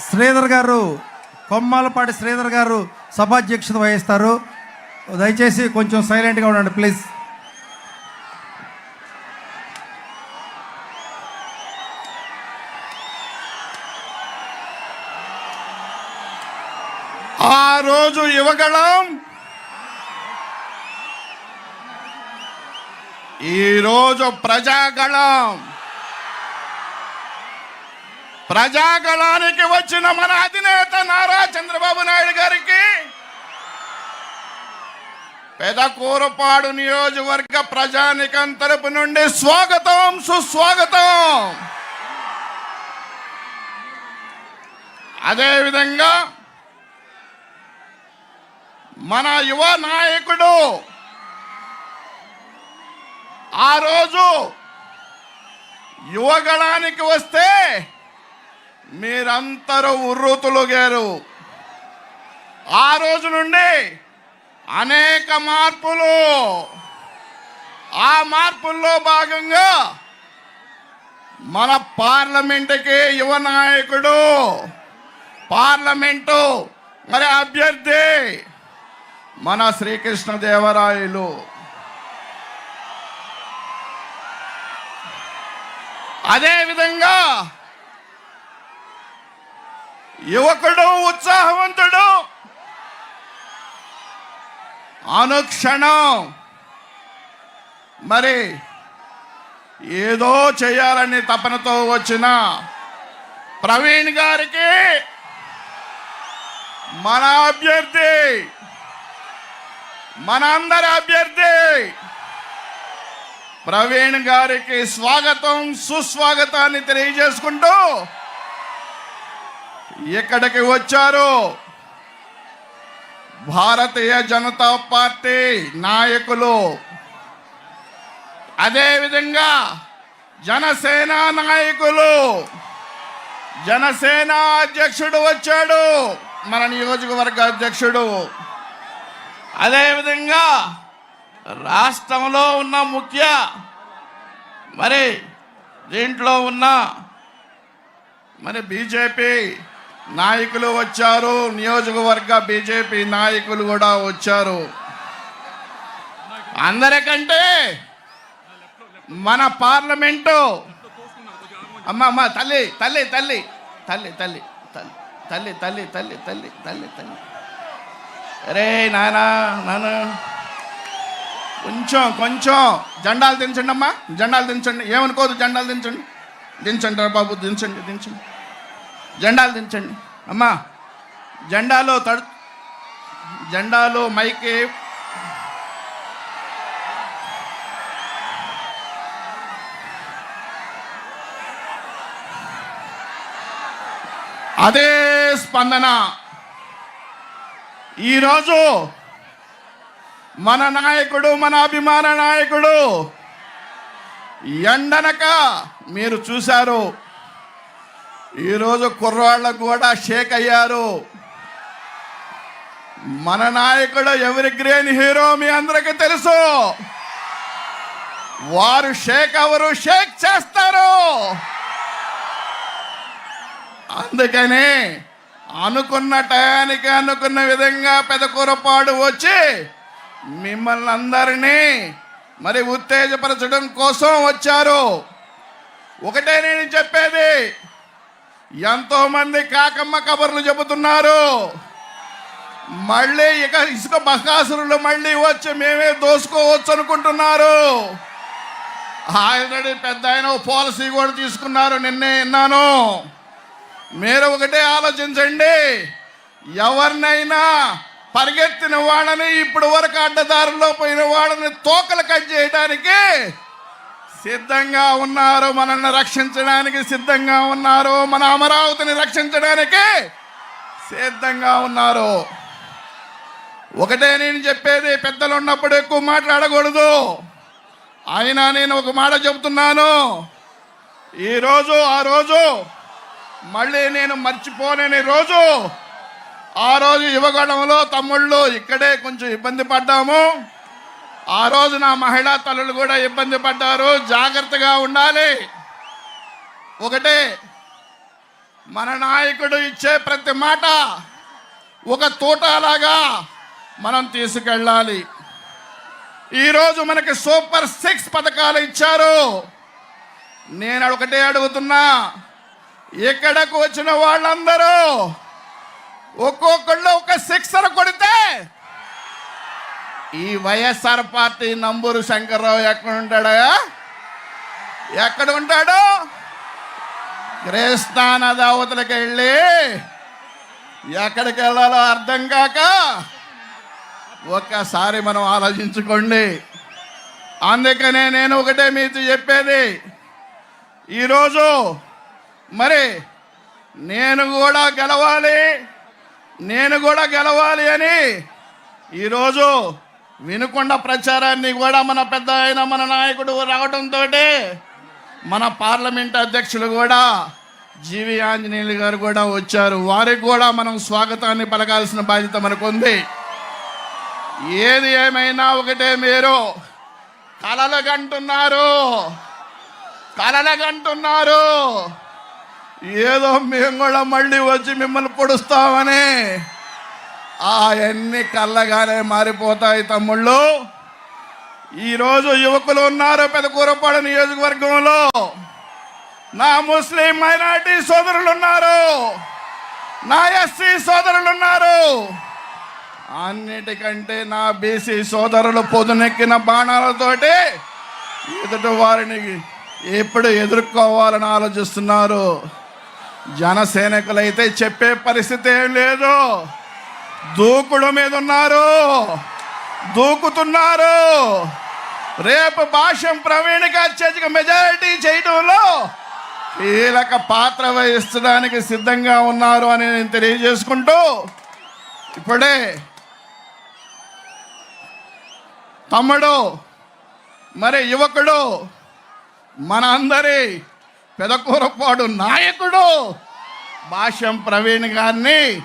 శ్రీధర్ గారు కొమ్మాలపాటి శ్రీధర్ గారు సభాధ్యక్షత వహిస్తారు. దయచేసి కొంచెం సైలెంట్గా ఉండండి ప్లీజ్ ఆ రోజు యువగళం. ఈరోజు ప్రజాగళం. ప్రజాగళానికి వచ్చిన మన అధినేత నారా చంద్రబాబు నాయుడు గారికి పెదకూరపాడు నియోజకవర్గ ప్రజానికం తరపు నుండి స్వాగతం సుస్వాగతం. అదేవిధంగా మన యువ నాయకుడు ఆ రోజు యువగళానికి వస్తే మీరందరూ ఉర్రూతులుగారు ఆ రోజు నుండి అనేక మార్పులు. ఆ మార్పుల్లో భాగంగా మన పార్లమెంటుకి యువ నాయకుడు పార్లమెంటు మరి అభ్యర్థి మన శ్రీకృష్ణదేవరాయలు. అదేవిధంగా యువకుడు ఉత్సాహవంతుడు. అనుక్షణం. మరి ఏదో చేయాలని తపనతో వచ్చిన ప్రవీణ్ గారికి మన అభ్యర్థి మన అందరి అభ్యర్థి ప్రవీణ్ గారికి స్వాగతం సుస్వాగతాన్ని తెలియజేసుకుంటూ ఇక్కడికి వచ్చారు? భారతీయ జనతా పార్టీ నాయకులు. అదేవిధంగా జనసేన నాయకులు. జనసేన అధ్యక్షుడు వచ్చాడు. మన నియోజకవర్గ అధ్యక్షుడు. అదేవిధంగా రాష్ట్రంలో ఉన్న ముఖ్య మరి దీంట్లో ఉన్న మరి బీజేపీ నాయకులు వచ్చారు నియోజకవర్గ బీజేపీ నాయకులు కూడా వచ్చారు అందరికంటే మన పార్లమెంటు అమ్మ అమ్మ తల్లి తల్లి తల్లి తల్లి తల్లి తల్లి తల్లి తల్లి తల్లి తల్లి తల్లి అరే నానా నాన్న కొంచెం కొంచెం జెండాలు దించండి అమ్మా జెండాలు దించండి ఏమనుకోదు జెండాలు దించండి దించండి రా బాబు దించండి దించండి జెండాలు దించండి. అమ్మా జెండాలో తడు జెండాలో మైకే అదే స్పందన. ఈరోజు మన నాయకుడు మన అభిమాన నాయకుడు ఎండనక మీరు చూశారు. ఈరోజు కుర్రాళ్ళకు కూడా షేక్ అయ్యారు. మన నాయకుడు ఎవరి గ్రేన్ హీరో మీ అందరికీ తెలుసు. వారు షేక్ అవరు షేక్ చేస్తారు. అందుకని అనుకున్న టయానికి అనుకున్న విధంగా పెదకూరపాడు వచ్చి మిమ్మల్ని అందరినీ మరి ఉత్తేజపరచడం కోసం వచ్చారు. ఒకటే నేను చెప్పేది ఎంతో మంది కాకమ్మ కబర్లు చెబుతున్నారు. మళ్ళీ ఇక ఇసుక బకాసురులు మళ్ళీ వచ్చి మేమే దోసుకోవచ్చు అనుకుంటున్నారు. ఆల్రెడీ పెద్ద ఆయన ఓ పాలసీ కూడా తీసుకున్నారు నిన్నే విన్నాను. మీరు ఒకటే ఆలోచించండి. ఎవరినైనా పరిగెత్తిన వాళ్ళని ఇప్పుడు వరకు అడ్డదారుల్లో పోయిన వాళ్ళని తోకలు కట్ చేయడానికి సిద్ధంగా ఉన్నారు మనల్ని రక్షించడానికి సిద్ధంగా ఉన్నారు మన అమరావతిని రక్షించడానికి సిద్ధంగా ఉన్నారు. ఒకటే నేను చెప్పేది పెద్దలు ఉన్నప్పుడు ఎక్కువ మాట్లాడకూడదు. అయినా నేను ఒక మాట చెబుతున్నాను. ఈరోజు ఆ రోజు మళ్ళీ నేను మర్చిపోలేని రోజు. ఆ రోజు యువగణంలో తమ్ముళ్ళు ఇక్కడే కొంచెం ఇబ్బంది పడ్డాము. ఆ రోజు నా మహిళా తల్లులు కూడా ఇబ్బంది పడ్డారు. జాగ్రత్తగా ఉండాలి. ఒకటే మన నాయకుడు ఇచ్చే ప్రతి మాట ఒక తోటలాగా మనం తీసుకెళ్ళాలి. ఈరోజు మనకి సూపర్ సిక్స్ పథకాలు ఇచ్చారు. నేను ఒకటే అడుగుతున్నా ఇక్కడకు వచ్చిన వాళ్ళందరూ ఒక్కొక్కళ్ళు ఒక సిక్సర్ కొడితే ఈ వైఎస్ఆర్ పార్టీ నంబూరు శంకర్రావు ఎక్కడ ఉంటాడా? ఎక్కడ ఉంటాడు? కృష్ణా నది అవతలకి వెళ్ళి ఎక్కడికి వెళ్ళాలో అర్థం కాక ఒక్కసారి మనం ఆలోచించుకోండి. అందుకనే నేను ఒకటే మీతో చెప్పేది. ఈరోజు మరి నేను కూడా గెలవాలి నేను కూడా గెలవాలి అని ఈరోజు వినుకొండ ప్రచారాన్ని కూడా మన పెద్ద ఆయన మన నాయకుడు రావడంతో మన పార్లమెంట్ అధ్యక్షులు కూడా జీవి ఆంజనేయులు గారు కూడా వచ్చారు. వారికి కూడా మనం స్వాగతాన్ని పలకాల్సిన బాధ్యత మనకు ఉంది ఏది ఏమైనా ఒకటే మీరు. కలలగంటున్నారు. కలలగంటున్నారు. ఏదో మేము కూడా మళ్ళీ వచ్చి మిమ్మల్ని పొడుస్తామని. అవన్నీ కళ్ళగానే మారిపోతాయి తమ్ముళ్ళు. ఈరోజు యువకులు ఉన్నారు పెదకూరపాడు నియోజకవర్గంలో. నా ముస్లిం మైనార్టీ సోదరులు ఉన్నారు నా ఎస్సీ సోదరులు ఉన్నారు అన్నిటికంటే నా బీసీ సోదరులు పొదునెక్కిన బాణాలతోటి ఎదుటి వారిని ఎప్పుడు ఎదుర్కోవాలని ఆలోచిస్తున్నారు. జనసేనకులైతే చెప్పే పరిస్థితి ఏం లేదు. దూకుడు మీద ఉన్నారు దూకుతున్నారు. రేపు భాష్యం ప్రవీణ్గా అత్యధిక మెజారిటీ చేయడంలో కీలక పాత్ర వహించడానికి సిద్ధంగా ఉన్నారు అని నేను తెలియజేసుకుంటూ ఇప్పుడే తమ్ముడు మరి యువకుడు మన అందరి పెదకూరపాడు నాయకుడు భాష్యం ప్రవీణ్ గారిని